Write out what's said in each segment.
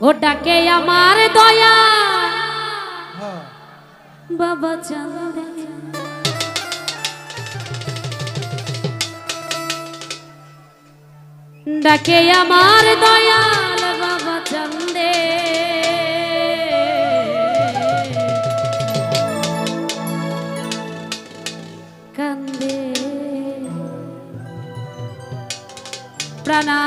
ওটাকে আমার দয়া। হ্যাঁ। বাবা চাঁদে ডাকে আমার দয়াল বাবা চান্দে কান্দে। প্রাণা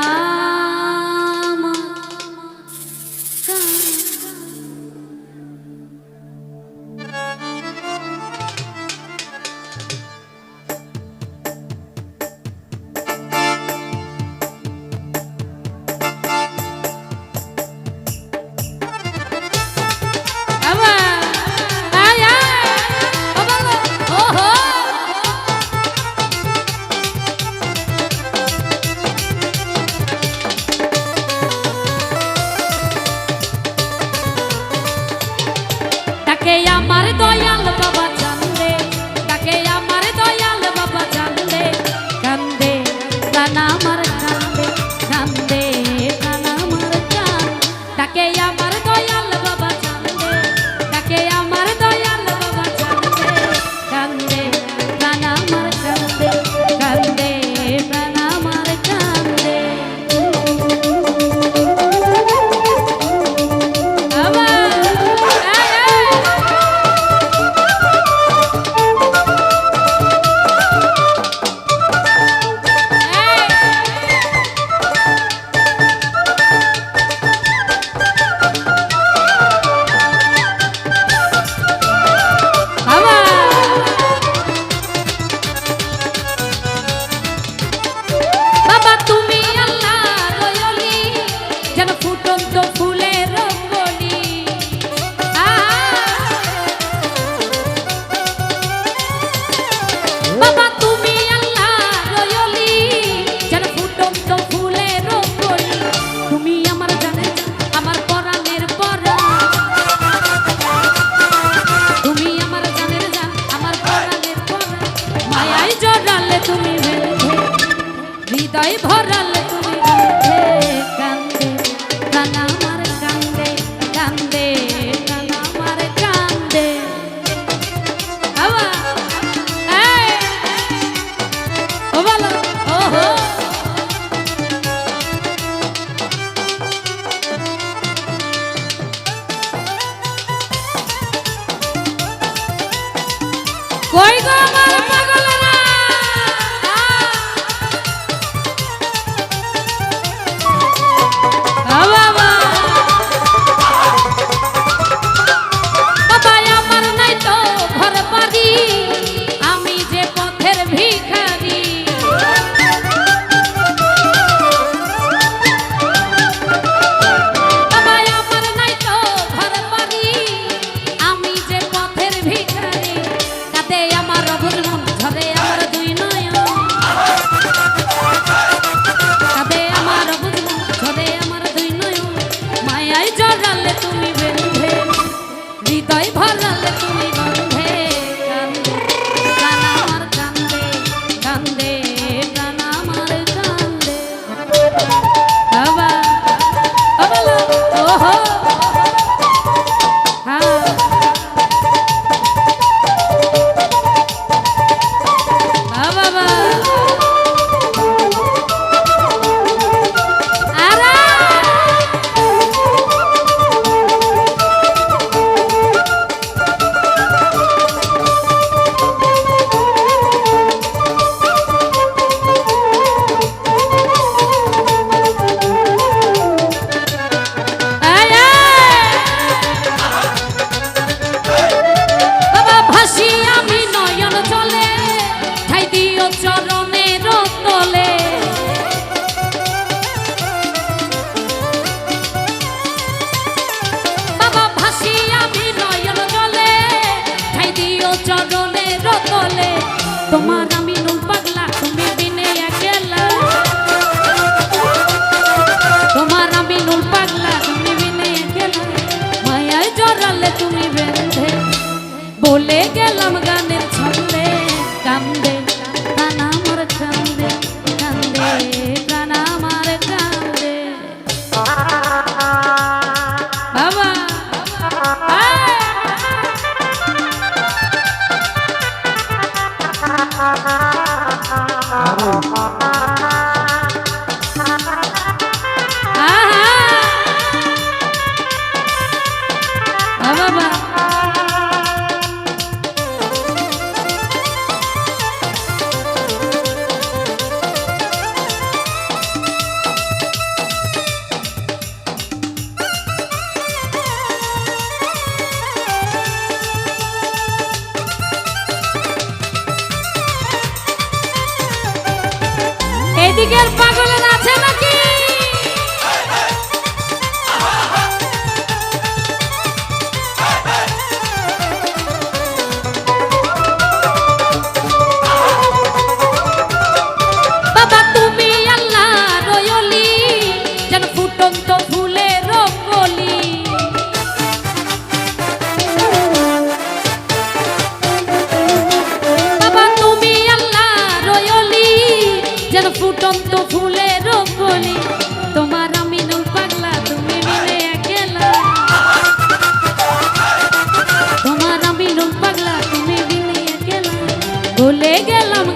আমার দয়াল हृदय भरल Oh. এদিকের পাগল ফুটন্ত ফুলের কলি, তোমার আমি নুল পাগলা, তুমি মিলে গেলাম তোমার আমি নুল পাগলা, তুমি মিলে একলা। ভুলে গেলাম